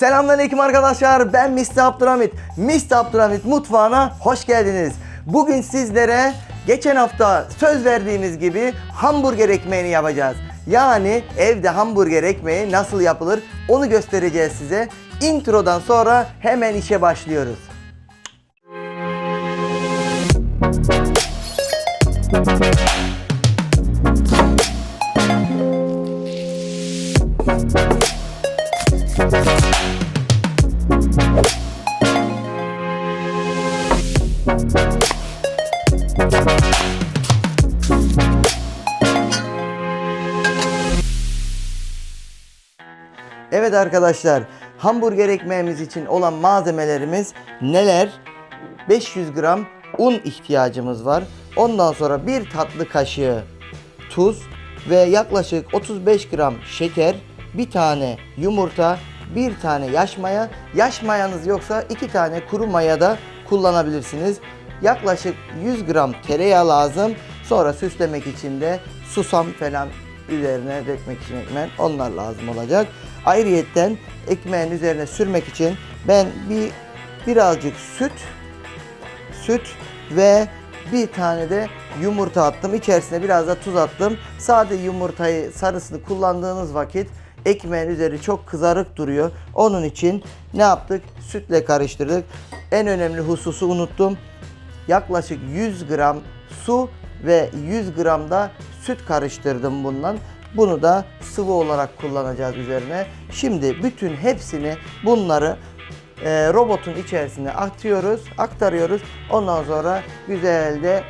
Selamünaleyküm arkadaşlar. Ben Mr. Abdülhamit. Mr. Abdülhamit mutfağına hoş geldiniz. Bugün sizlere geçen hafta söz verdiğimiz gibi hamburger ekmeğini yapacağız. Yani evde hamburger ekmeği nasıl yapılır onu göstereceğiz size. Introdan sonra hemen işe başlıyoruz. Evet arkadaşlar, hamburger ekmeğimiz için olan malzemelerimiz neler? 500 gram un ihtiyacımız var. Ondan sonra bir tatlı kaşığı tuz ve yaklaşık 35 gram şeker, bir tane yumurta, bir tane yaş maya. Yaş mayanız yoksa iki tane kuru maya da kullanabilirsiniz. Yaklaşık 100 gram tereyağı lazım. Sonra süslemek için de susam falan üzerine dökmek için ekmeğin onlar lazım olacak. Ayrıyetten ekmeğin üzerine sürmek için ben bir birazcık süt süt ve bir tane de yumurta attım. İçerisine biraz da tuz attım. Sade yumurtayı sarısını kullandığınız vakit ekmeğin üzeri çok kızarık duruyor. Onun için ne yaptık? Sütle karıştırdık. En önemli hususu unuttum. Yaklaşık 100 gram su ve 100 gram da süt karıştırdım bundan. Bunu da sıvı olarak kullanacağız üzerine. Şimdi bütün hepsini bunları e, robotun içerisine atıyoruz, aktarıyoruz. Ondan sonra güzelce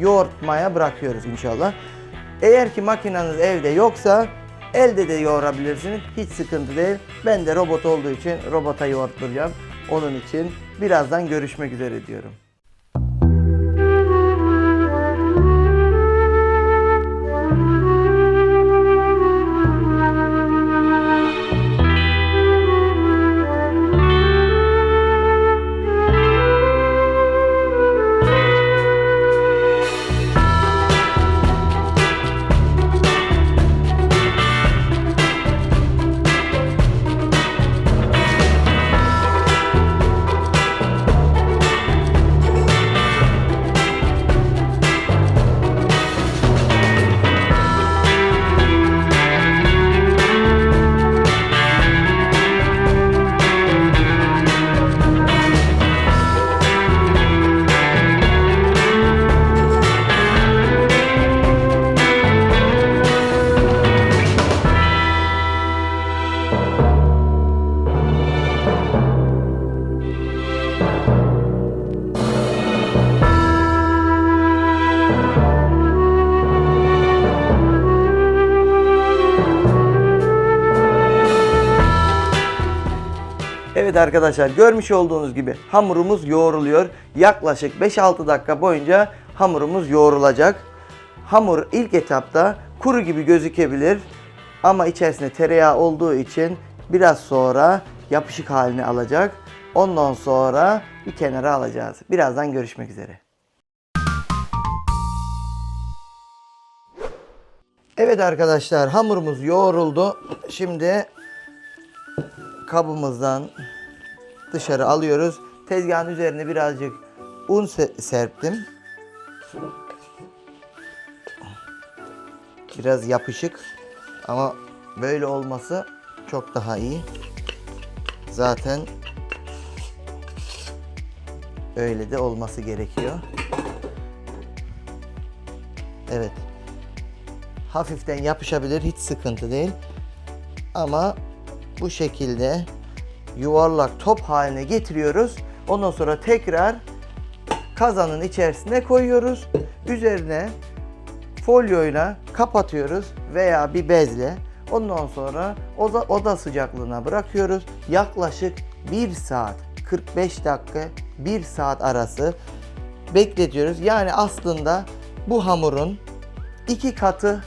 yoğurtmaya bırakıyoruz inşallah. Eğer ki makineniz evde yoksa elde de yoğurabilirsiniz. Hiç sıkıntı değil. Ben de robot olduğu için robota yoğurtturacağım. Onun için birazdan görüşmek üzere diyorum. Arkadaşlar görmüş olduğunuz gibi hamurumuz yoğruluyor. Yaklaşık 5-6 dakika boyunca hamurumuz yoğrulacak. Hamur ilk etapta kuru gibi gözükebilir ama içerisinde tereyağı olduğu için biraz sonra yapışık halini alacak. Ondan sonra bir kenara alacağız. Birazdan görüşmek üzere. Evet arkadaşlar hamurumuz yoğruldu. Şimdi kabımızdan dışarı alıyoruz. Tezgahın üzerine birazcık un se- serptim. Biraz yapışık ama böyle olması çok daha iyi. Zaten öyle de olması gerekiyor. Evet. Hafiften yapışabilir hiç sıkıntı değil. Ama bu şekilde yuvarlak top haline getiriyoruz. Ondan sonra tekrar kazanın içerisine koyuyoruz. Üzerine folyoyla kapatıyoruz veya bir bezle. Ondan sonra oda, oda sıcaklığına bırakıyoruz. Yaklaşık 1 saat 45 dakika 1 saat arası bekletiyoruz. Yani aslında bu hamurun iki katı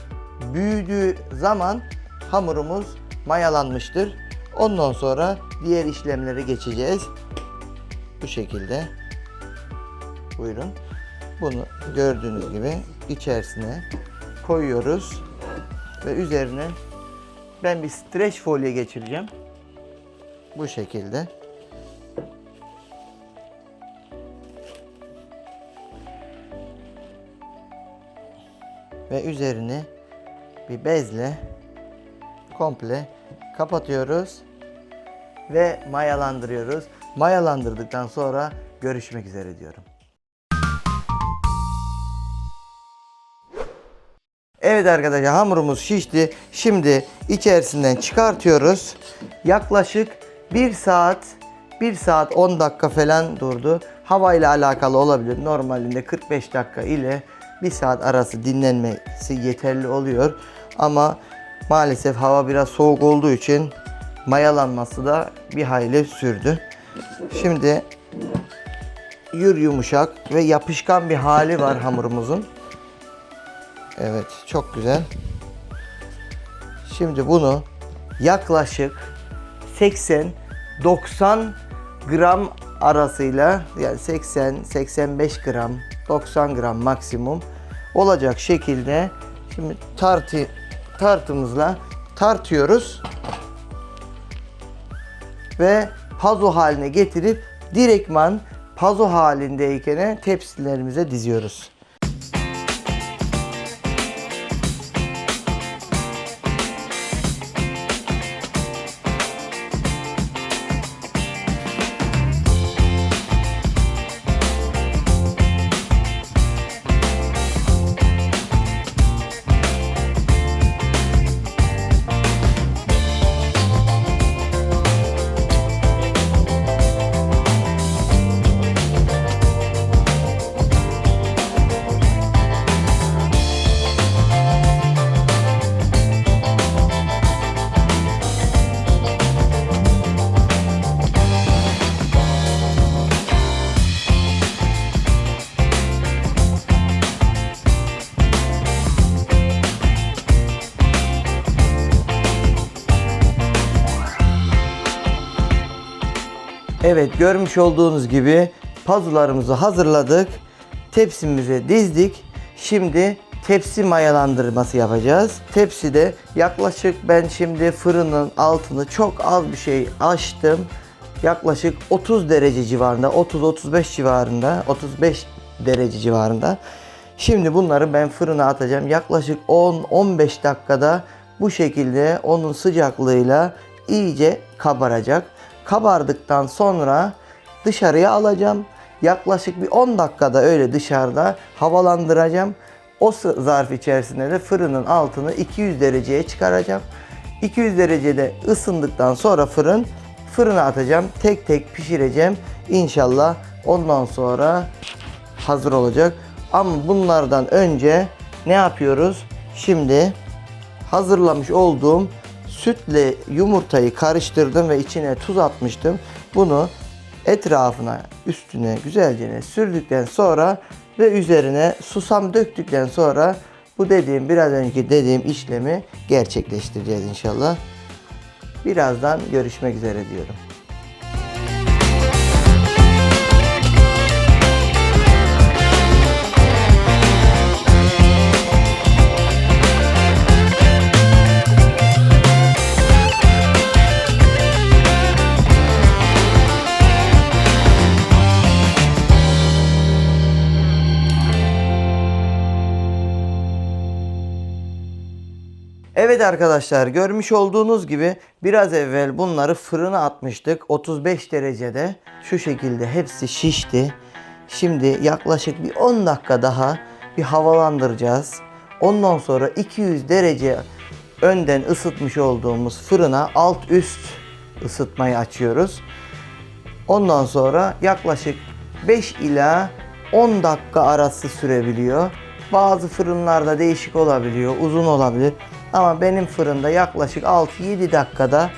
büyüdüğü zaman hamurumuz mayalanmıştır. Ondan sonra diğer işlemlere geçeceğiz. Bu şekilde. Buyurun. Bunu gördüğünüz gibi içerisine koyuyoruz ve üzerine ben bir streç folyo geçireceğim. Bu şekilde. Ve üzerini bir bezle komple kapatıyoruz ve mayalandırıyoruz. Mayalandırdıktan sonra görüşmek üzere diyorum. Evet arkadaşlar hamurumuz şişti. Şimdi içerisinden çıkartıyoruz. Yaklaşık 1 saat 1 saat 10 dakika falan durdu. Hava ile alakalı olabilir. Normalinde 45 dakika ile 1 saat arası dinlenmesi yeterli oluyor. Ama maalesef hava biraz soğuk olduğu için mayalanması da bir hayli sürdü. Şimdi yür yumuşak ve yapışkan bir hali var hamurumuzun. Evet, çok güzel. Şimdi bunu yaklaşık 80-90 gram arasıyla yani 80-85 gram, 90 gram maksimum olacak şekilde şimdi tartı tartımızla tartıyoruz ve pazo haline getirip direktman pazo halindeyken tepsilerimize diziyoruz. Evet görmüş olduğunuz gibi pazularımızı hazırladık. Tepsimize dizdik. Şimdi tepsi mayalandırması yapacağız. Tepside yaklaşık ben şimdi fırının altını çok az bir şey açtım. Yaklaşık 30 derece civarında, 30-35 civarında, 35 derece civarında. Şimdi bunları ben fırına atacağım. Yaklaşık 10-15 dakikada bu şekilde onun sıcaklığıyla iyice kabaracak. Kabardıktan sonra dışarıya alacağım. Yaklaşık bir 10 dakikada öyle dışarıda havalandıracağım. O zarf içerisinde de fırının altını 200 dereceye çıkaracağım. 200 derecede ısındıktan sonra fırın fırına atacağım. Tek tek pişireceğim. İnşallah ondan sonra hazır olacak. Ama bunlardan önce ne yapıyoruz? Şimdi hazırlamış olduğum sütle yumurtayı karıştırdım ve içine tuz atmıştım. Bunu etrafına, üstüne güzelce sürdükten sonra ve üzerine susam döktükten sonra bu dediğim biraz önceki dediğim işlemi gerçekleştireceğiz inşallah. Birazdan görüşmek üzere diyorum. Arkadaşlar görmüş olduğunuz gibi biraz evvel bunları fırına atmıştık 35 derecede şu şekilde hepsi şişti. Şimdi yaklaşık bir 10 dakika daha bir havalandıracağız. Ondan sonra 200 derece önden ısıtmış olduğumuz fırına alt üst ısıtmayı açıyoruz. Ondan sonra yaklaşık 5 ila 10 dakika arası sürebiliyor. Bazı fırınlarda değişik olabiliyor, uzun olabilir. Ama benim fırında yaklaşık 6-7 dakikada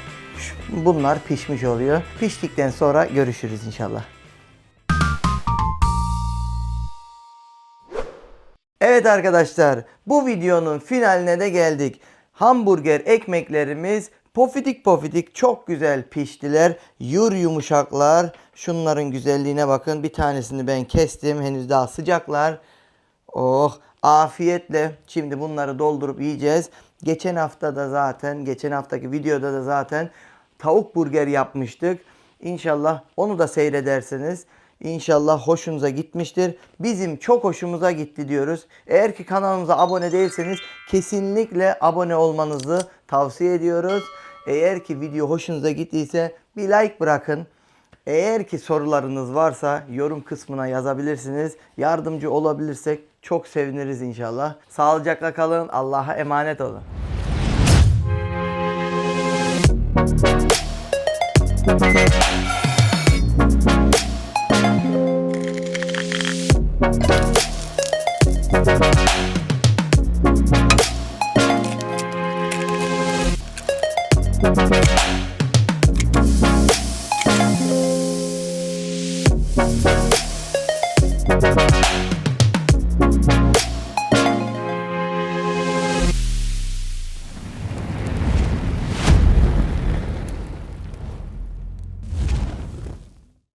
bunlar pişmiş oluyor. Piştikten sonra görüşürüz inşallah. Evet arkadaşlar bu videonun finaline de geldik. Hamburger ekmeklerimiz pofidik pofidik çok güzel piştiler. Yur yumuşaklar. Şunların güzelliğine bakın. Bir tanesini ben kestim. Henüz daha sıcaklar. Oh afiyetle şimdi bunları doldurup yiyeceğiz. Geçen hafta da zaten geçen haftaki videoda da zaten tavuk burger yapmıştık. İnşallah onu da seyredersiniz. İnşallah hoşunuza gitmiştir. Bizim çok hoşumuza gitti diyoruz. Eğer ki kanalımıza abone değilseniz kesinlikle abone olmanızı tavsiye ediyoruz. Eğer ki video hoşunuza gittiyse bir like bırakın. Eğer ki sorularınız varsa yorum kısmına yazabilirsiniz. Yardımcı olabilirsek çok seviniriz inşallah. Sağlıcakla kalın. Allah'a emanet olun.